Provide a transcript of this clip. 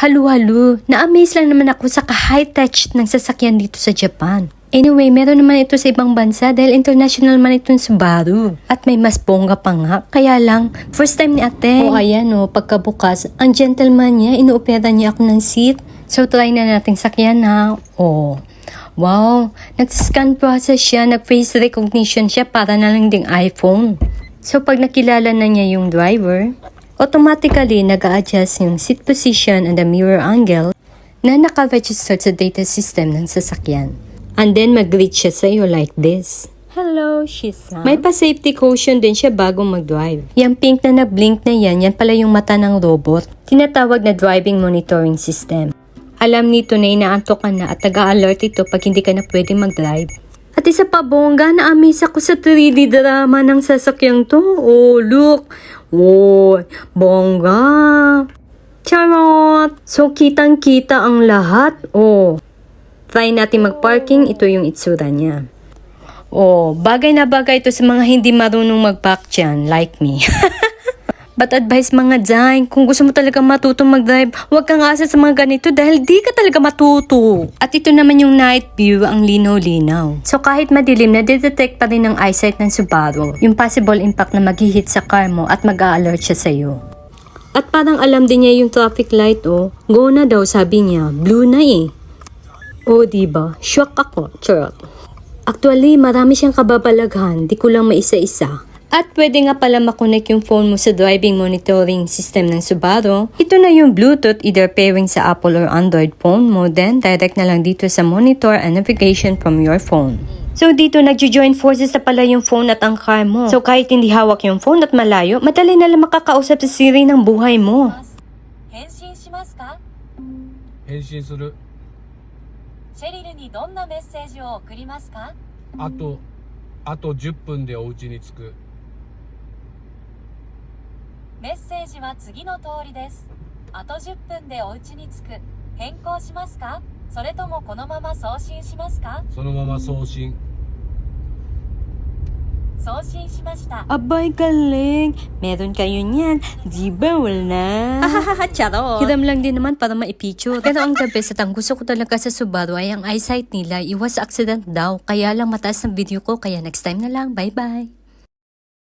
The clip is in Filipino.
Halu-halu, na-amaze lang naman ako sa ka-high-touch ng sasakyan dito sa Japan. Anyway, meron naman ito sa ibang bansa dahil international man itong Subaru. At may mas bongga pa nga. Kaya lang, first time ni ate. O ayan o, pagkabukas, ang gentleman niya, inuopera niya ako ng seat. So try na natin sakyan na. O, wow, nag-scan process siya, nag-face recognition siya para na lang ding iPhone. So pag nakilala na niya yung driver, automatically nag adjust yung seat position and the mirror angle na naka-register sa data system ng sasakyan. And then mag-greet siya sa'yo like this. Hello, Shisa. May pa-safety caution din siya bago mag-drive. Yung pink na nag-blink na yan, yan pala yung mata ng robot. Tinatawag na driving monitoring system. Alam nito na inaantok ka na at taga-alert ito pag hindi ka na pwedeng mag-drive. At isa pa bongga, na-amaze ako sa 3D drama ng sasakyang to. Oh, look. Oh, bongga. Charot! So, kitang-kita ang lahat. Oh, try natin mag-parking. Ito yung itsura niya. Oh, bagay na bagay ito sa mga hindi marunong mag-park dyan, like me. But advice mga dyan, kung gusto mo talaga matutong mag-drive, huwag kang asa sa mga ganito dahil di ka talaga matuto. At ito naman yung night view, ang linaw-linaw. So kahit madilim, nadidetect pa rin ng eyesight ng Subaru, yung possible impact na maghihit sa car mo at mag-a-alert siya sa'yo. At parang alam din niya yung traffic light oh. Go na daw sabi niya, blue na eh. Oh, diba? Shock ako. Charot. Actually, marami siyang kababalaghan. Di ko lang maisa-isa. At pwede nga pala makonect yung phone mo sa driving monitoring system ng Subaru. Ito na yung Bluetooth either pairing sa Apple or Android phone mo. Then, direct na lang dito sa monitor and navigation from your phone. So dito nagjo-join forces na pala yung phone at ang car mo. So kahit hindi hawak yung phone at malayo, madali na lang makakausap sa Siri ng buhay mo. 返信しますか返信するシェリルにどんなメッセージを送りますかあとあと10分でお家に着く メッセージは次の通りですあと10分でお家に着く変更しますかそれともこのまま送信しますかそのまま送信送信しました Abay, galing! Meron kayo niyan. Di ba, wala? Charot! Hiram lang din naman para maipicture. Pero ang the best at ang gusto ko talaga sa Subaru ay ang eyesight nila. Iwas accident daw. Kaya lang mataas ng video ko. Kaya next time na lang. Bye-bye!